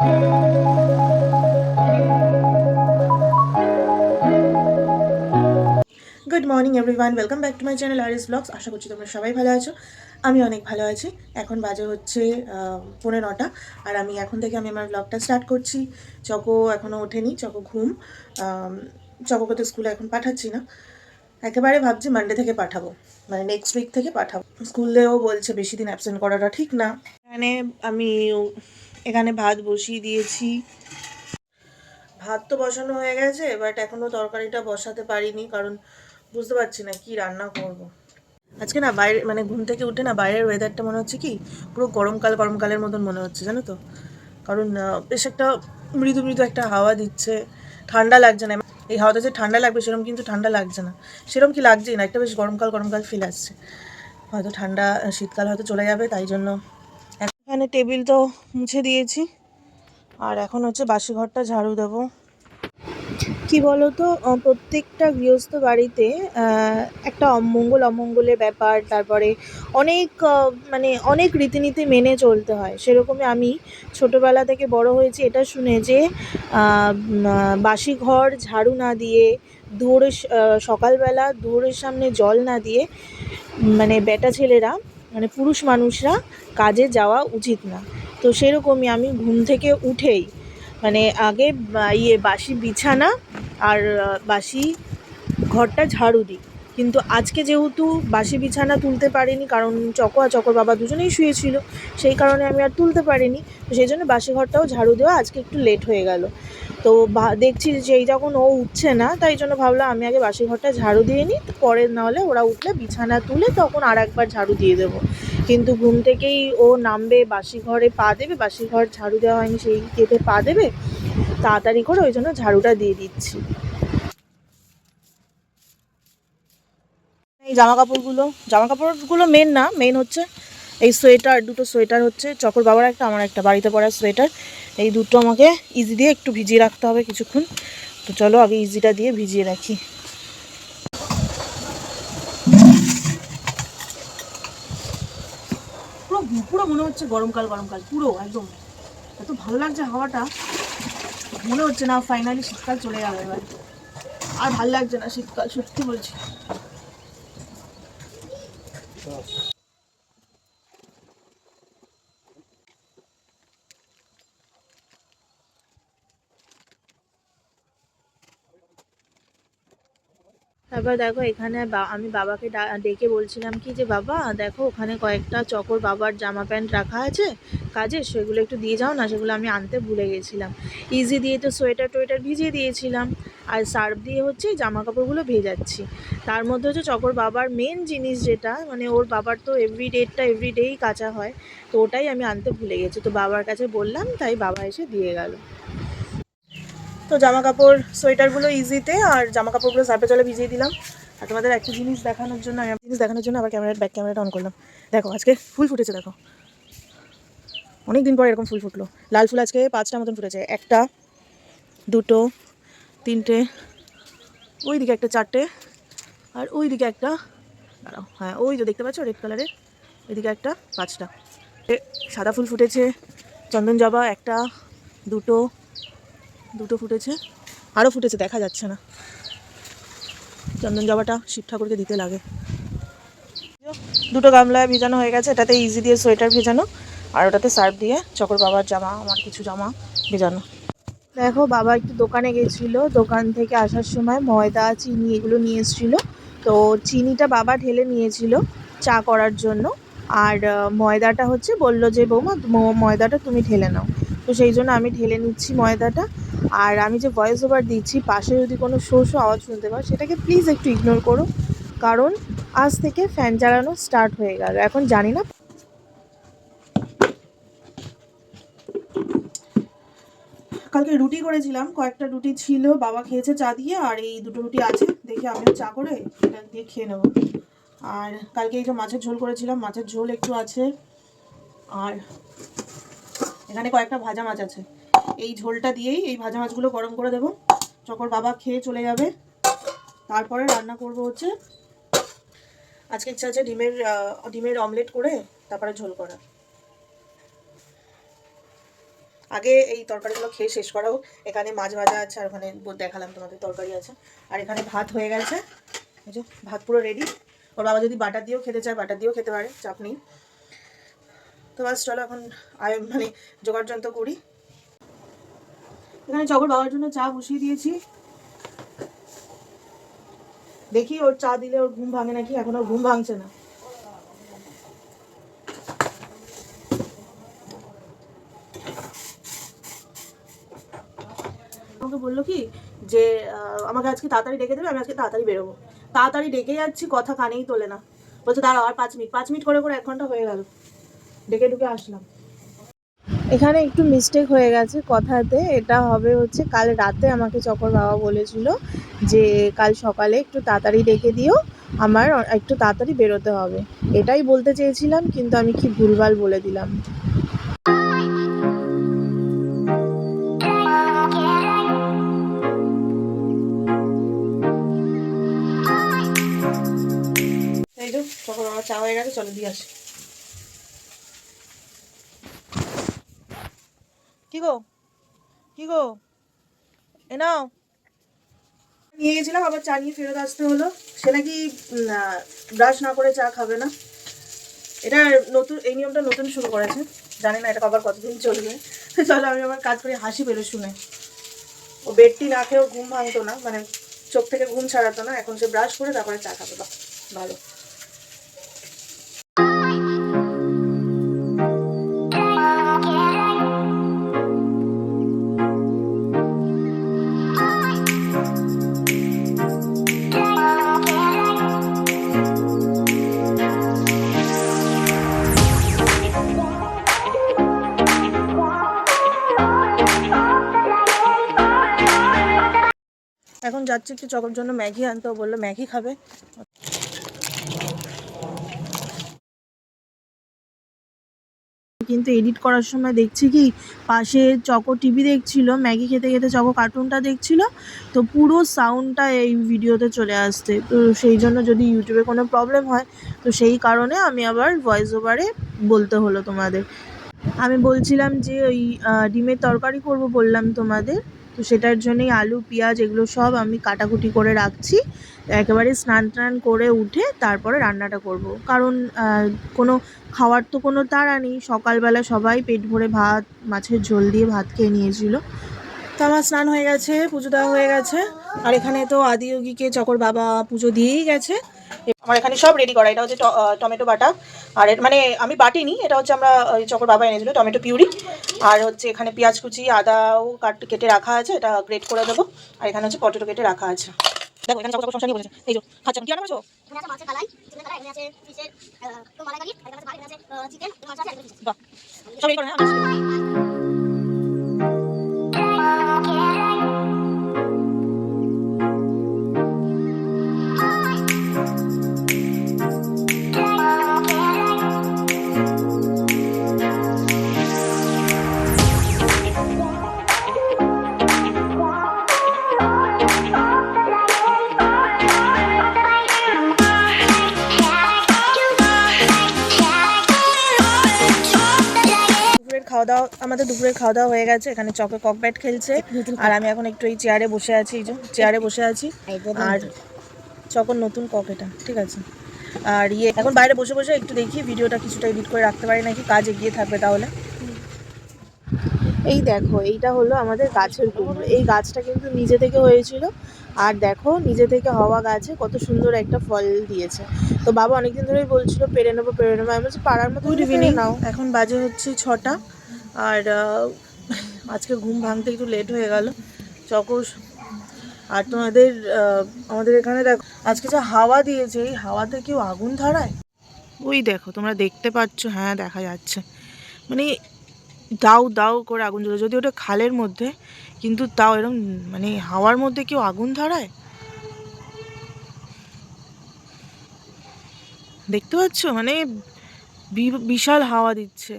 Good morning everyone welcome back to my channel R S blogs আশা করছি তোমরা সবাই ভালো আছো। আমি অনেক ভালো আছি। এখন বাজে হচ্ছে পৌনে নটা। আর আমি এখন থেকে আমি আমার ব্লগটা স্টার্ট করছি। চকো এখনও ওঠেনি, চকো ঘুম। চকোকে তো স্কুলে এখন পাঠাচ্ছি না। একেবারে ভাবছি মানডে থেকে পাঠাবো। মানে নেক্সট উইক থেকে পাঠাবো। স্কুলেও বলছে বেশি দিন অ্যাবসেন্ট করাটা ঠিক না। এখানে আমি এখানে ভাত বসিয়ে দিয়েছি। ভাত তো বসানো হয়ে গেছে বাট এখনও তরকারিটা বসাতে পারিনি, কারণ বুঝতে পারছি না কি রান্না করব। আজকে না বাইরে মানে ঘুম থেকে উঠে না বাইরের ওয়েদারটা মনে হচ্ছে কি, পুরো গরমকাল গরমকালের মতন মনে হচ্ছে, জানো তো? কারণ বেশ একটা মৃদু মৃদু একটা হাওয়া দিচ্ছে, ঠান্ডা লাগছে না। এই হাওয়াতে যে ঠান্ডা লাগবে সেরকম কিন্তু ঠান্ডা লাগছে না। সেরকম কি লাগছেই না, একটা বেশ গরমকাল গরমকাল ফিল আসছে। হয়তো ঠান্ডা, শীতকাল হয়তো চলে যাবে, তাই জন্য এখানে টেবিল তো মুছে দিয়েছি। আর এখন হচ্ছে বাসি ঘরটা ঝাড়ু দেবো। কি আহ, প্রত্যেকটা গৃহস্থ বাড়িতে একটা অমঙ্গল অমঙ্গলের ব্যাপার তারপরে অনেক মানে অনেক রীতিনীতি মেনে চলতে হয়। সেরকমই আমি ছোটোবেলা থেকে বড় হয়েছি এটা শুনে যে বাসি ঘর ঝাড়ু না দিয়ে দুয়ারের সকালবেলা দুয়ারের সামনে জল না দিয়ে মানে বেটা ছেলেরা মানে পুরুষ মানুষরা কাজে যাওয়া উচিত না। তো সেরকমই আমি ঘুম থেকে উঠেই মানে আগে ইয়ে বাসি বিছানা আর বাসি ঘরটা ঝাড়ু দিই। কিন্তু আজকে যেহেতু বাসি বিছানা তুলতে পারিনি, কারণ চকো আর চকর বাবা দুজনেই শুয়েছিল, সেই কারণে আমি আর তুলতে পারিনি। তো সেই জন্য বাসি ঘরটাও ঝাড়ু দেওয়া আজকে একটু লেট হয়ে গেল। তো দেখছি এই যখন ও উঠছে না, তাই জন্য ভাবলাম আমি আগে বাসি ঘরটা ঝাড়ু দিয়ে নিই, পরে নাহলে ওরা উঠলে বিছানা তুলে তখন আর একবার ঝাড়ু দিয়ে দেবো। কিন্তু ঘুম থেকেই ও নামবে, বাসি ঘরে পা দেবে, বাসি ঘর ঝাড়ু দেওয়া হয়নি, সেই কেটে পা দেবে, তাড়াতাড়ি করে ওই জন্য ঝাড়ুটা দিয়ে দিচ্ছি। এই জামা কাপড়গুলো জামা কাপড়গুলো মেন না মেন হচ্ছে এই সোয়েটার, দুটো সোয়েটার হচ্ছে, চকর বাবার একটা, আমার একটা, বাড়িতে পড়ার সোয়েটার। এই দুটো আমাকে ইজি দিয়ে একটু ভিজিয়ে রাখতে হবে কিছুক্ষণ। তো চলো আগে ইজিটা দিয়ে ভিজিয়ে রাখি। পুরো পুরো মনে হচ্ছে গরমকাল গরমকাল, পুরো, একদম। এত ভালো লাগছে হাওয়াটা। মনে হচ্ছে না ফাইনালি শীতকাল চলে যাবে এবার। আর ভালো লাগছে না শীতকাল, সত্যি বলছি। তারপর দেখো এখানে আমি বাবাকে ডেকে বলছিলাম কি যে, বাবা, দেখো ওখানে কয়েকটা চকর বাবার জামা প্যান্ট রাখা আছে, কাজে সেগুলো একটু দিয়ে যাও না, সেগুলো আমি আনতে ভুলে গেছিলাম। ইজি দিয়ে তো সোয়েটার টোয়েটার ভিজিয়ে দিয়েছিলাম, আর সার্ফ দিয়ে হচ্ছে জামা কাপড়গুলো ভেজাচ্ছি। তার মধ্যে হচ্ছে চকর বাবার মেন জিনিস যেটা মানে ওর বাবার তো এভরি ডেটটা এভরি ডেই কাঁচা হয়, তো ওটাই আমি আনতে ভুলে গেছি। তো বাবার কাছে বললাম, তাই বাবা এসে দিয়ে গেল। তো জামা কাপড় সোয়েটারগুলো ইজিতে আর জামা কাপড়গুলো সার্ফে জলে ভিজিয়ে দিলাম। আর তোমাদের একটা জিনিস দেখানোর জন্য আমি জিনিস দেখানোর জন্য আবার ক্যামেরার ব্যাক ক্যামেরাটা অন করলাম। দেখো, আজকে ফুল ফুটেছে, দেখো। অনেক দিন পর এরকম ফুল ফুটলো। লাল ফুল আজকে পাঁচটা মতন ফুটেছে। একটা, দুটো, তিনটে ওই দিকে একটা চারটে, আর ওই দিকে একটা, দাঁড়াও হ্যাঁ ওই যে দেখতে পাচ্ছ রেড কালারের ওইদিকে একটা পাঁচটা। সাদা ফুল ফুটেছে। চন্দন জবা একটা, দুটো দুটো ফুটেছে। আরও ফুটেছে, দেখা যাচ্ছে না। চন্দন জবাটা শিব ঠাকুরকে দিতে লাগে। দুটো গামলায় ভেজানো হয়ে গেছে, এটাতে ইজি দিয়ে সোয়েটার ভেজানো, আর ওটাতে সার্ফ দিয়ে চকর বাবার জামা, আমার কিছু জামা ভেজানো। দেখো, বাবা একটু দোকানে গেছিল, দোকান থেকে আসার সময় ময়দা, চিনি এগুলো নিয়ে এসেছিল। তো চিনিটা বাবা ঢেলে নিয়েছিল চা করার জন্য, আর ময়দাটা হচ্ছে বলল যে, বৌমা ময়দাটা তুমি ঢেলে নাও। তো সেই জন্য আমি ঢেলে নিচ্ছি ময়দাটা। আর আমি যে ভয়েস ওভার দিচ্ছি, পাশে যদি কোনো শো শো আওয়াজ শুনতে পাও, সেটাকে প্লিজ একটু ইগনোর করো। কারণ আজ থেকে ফ্যান চালানো স্টার্ট হয়ে গেল। এখন জানি না কালকে রুটি করেছিলাম, কয়েকটা রুটি ছিল, বাবা খেয়েছে চা দিয়ে, আর এই দুটো রুটি আছে, দেখি আমিও চা করে এটা দিয়ে খেয়ে নেব। আর কালকে এই যে মাছের ঝোল করেছিলাম, মাছের ঝোল একটু আছে, আর এখানে কয়েকটা ভাজা মাছ আছে। এই ঝোলটা দিয়েই এই ভাজা মাছগুলো গরম করে দেবো। চকর বাবা খেয়ে চলে যাবে, তারপরে রান্না করব হচ্ছে আজকে ইচ্ছা আছে ডিমের ডিমের অমলেট করে তারপরে ঝোল করা। আগে এই তরকারিগুলো খেয়ে শেষ করাও। এখানে মাছ ভাজা আছে আর ওখানে দেখালাম তোমাদের তরকারি আছে। আর এখানে ভাত হয়ে গেছে। ভাত পুরো রেডি ওর বাবা যদি বাটার দিয়েও খেতে চায়, বাটার দিয়েও খেতে পারে, চাপ নেই। তো বাস চলো এখন মানে জোগাড় যন্ত্র করি। এখানে জগর বাবার জন্য চা বসিয়ে দিয়েছি। দেখি ওর চা দিলে ওর ঘুম ভাঙে নাকি? এখন ঘুম ভাঙছে না। আমাকে বলল কি যে আমাকে আজকে তাড়াতাড়ি ডেকে দেবে, আমি আজকে তাড়াতাড়ি বেরোবো। তাড়াতাড়ি ডেকে যাচ্ছি, কথা কানেই তোলে না। বলছে, দাঁড়াও আর পাঁচ মিনিট পাঁচ মিনিট করে করে এক ঘণ্টা হয়ে গেল। ডেকে ঢুকে আসলাম। এখানে একটু মিস্টেক হয়ে গেছে কথাতে। এটা হবে হচ্ছে কাল রাতে আমাকে চকর বাবা বলেছিল যে কাল সকালে একটু তাড়াতাড়ি ডেকে দিও, আমার একটু তাড়াতাড়ি বেরোতে হবে। এটাই বলতে চেয়েছিলাম, কিন্তু আমি কি ভুলভাল বলে দিলাম। তখন আমার চা হয়ে গেছে, চলো দিয়ে আসি। গো? কি গো? এ নাও। নিয়ে গেছিলাম আবার চা নিয়ে ফেরত আসতে হলো। সে নাকি ব্রাশ না করে চা খাবে না। এটা নতুন, এই নিয়মটা নতুন শুরু করেছে। জানি না এটা আবার কতদিন চলবে। চলো, আমি আমার কাজ করি, হাসি পেল শুনে। ও বেডটি না খেয়েও ঘুম ভাঙতো না মানে চোখ থেকে ঘুম ছাড়াতো না। এখন সে ব্রাশ করে তারপরে চা খাবে। বাহ, ভালো। এখন যাচ্ছি একটু চকর জন্য ম্যাগি আনতে বলল ম্যাগি খাবে। কিন্তু এডিট করার সময় দেখছি কি, পাশে চকো টিভি দেখছিল, ম্যাগি খেতে খেতে চকো কার্টুনটা দেখছিল, তো পুরো সাউন্ডটা এই ভিডিওতে চলে আসছে। তো সেই জন্য যদি ইউটিউবে কোনো প্রবলেম হয়, তো সেই কারণে আমি আবার ভয়েস ওভারে বলতে হলো তোমাদের। আমি বলছিলাম যে ওই ডিমের তরকারি করব বললাম তোমাদের। তো সেটার জন্যই আলু, পেঁয়াজ এগুলো সব আমি কাটাকুটি করে রাখছি। একেবারে স্নান টান করে উঠে তারপরে রান্নাটা করব। কারণ কোনো খাওয়ার তো কোনো তাড়া নেই। সকালবেলা সবাই পেট ভরে ভাত, মাছের ঝোল দিয়ে ভাত খেয়ে নিয়েছিল। তো আমার স্নান হয়ে গেছে, পুজো দেওয়া হয়ে গেছে। আর এখানে তো আদিয়োগীকে চকর বাবা পুজো দিয়েই গেছে। আমার এখানে সব রেডি করা। এটা হচ্ছে টমেটো বাটা। আর মানে আমি বাটিনি, এটা হচ্ছে আমরা চকর বাবা এনেছিল টমেটো পিউরি আর হচ্ছে এখানে পেঁয়াজ কুচি, আদাও কাট কেটে রাখা আছে, এটা গ্রেট করে দেবো। আর এখানে হচ্ছে পটেটো কেটে রাখা আছে। দেখো, এখানে নিয়ে বলেছে। এই যে কি আছে খাওয়া দাওয়া আমাদের দুপুরের খাওয়া দাওয়া হয়ে গেছে। এখানে চকে ককব্যাট খেলছে। আর আমি এখন একটু এই চেয়ারে বসে আছি এই যে চেয়ারে বসে আছি। আর চকর নতুন কক এটা ঠিক আছে? আর ইয়ে এখন বাইরে বসে বসে একটু দেখি ভিডিওটা কিছুটা এডিট করে রাখতে পারি নাকি? কাজ এগিয়ে থাকবে তাহলে। এই দেখো এইটা হলো আমাদের গাছের কুমড়ো। এই গাছটা কিন্তু নিজে থেকে হয়েছিল। আর দেখো নিজে থেকে হওয়া গাছে কত সুন্দর একটা ফল দিয়েছে। তো বাবা অনেকদিন ধরেই বলছিল পেরে নেব পেরে নেব। আমি বলছি পাড়ার মতো নাও। এখন বাজে হচ্ছে ছটা। আর আজকে ঘুম ভাঙতে একটু লেট হয়ে গেল। চকর আর তোমাদের আমাদের এখানে দেখো, আজকে যে হাওয়া দিয়েছে, এই হাওয়াতে কেউ আগুন ধরায়? ওই দেখো, তোমরা দেখতে পাচ্ছ হ্যাঁ দেখা যাচ্ছে। মানে দাউ দাউ করে আগুন জ্বলে যদি ওটা খালের মধ্যে, কিন্তু তাও এরকম মানে হাওয়ার মধ্যে কেউ আগুন ধরায়? দেখতে পাচ্ছ? মানে বিশাল হাওয়া দিচ্ছে।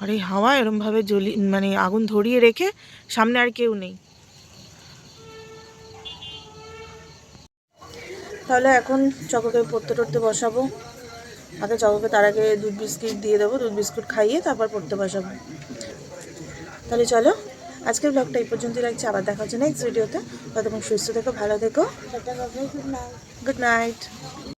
আর এই হাওয়া এরমভাবে জ্বলি মানে আগুন ধরিয়ে রেখে সামনে আর কেউ নেই। তাহলে এখন চকোকে পড়তে টড়তে বসাবো। আগে চককে তার আগে দুধ বিস্কিট দিয়ে দেবো দুধ বিস্কুট খাইয়ে তারপর পড়তে বসাবো। তাহলে চলো আজকের ব্লগটা এই পর্যন্তই রাখছি। আবার দেখা হচ্ছে নেক্সট ভিডিওতে ততক্ষণ সুস্থ থেকো ভালো থেকো। Good night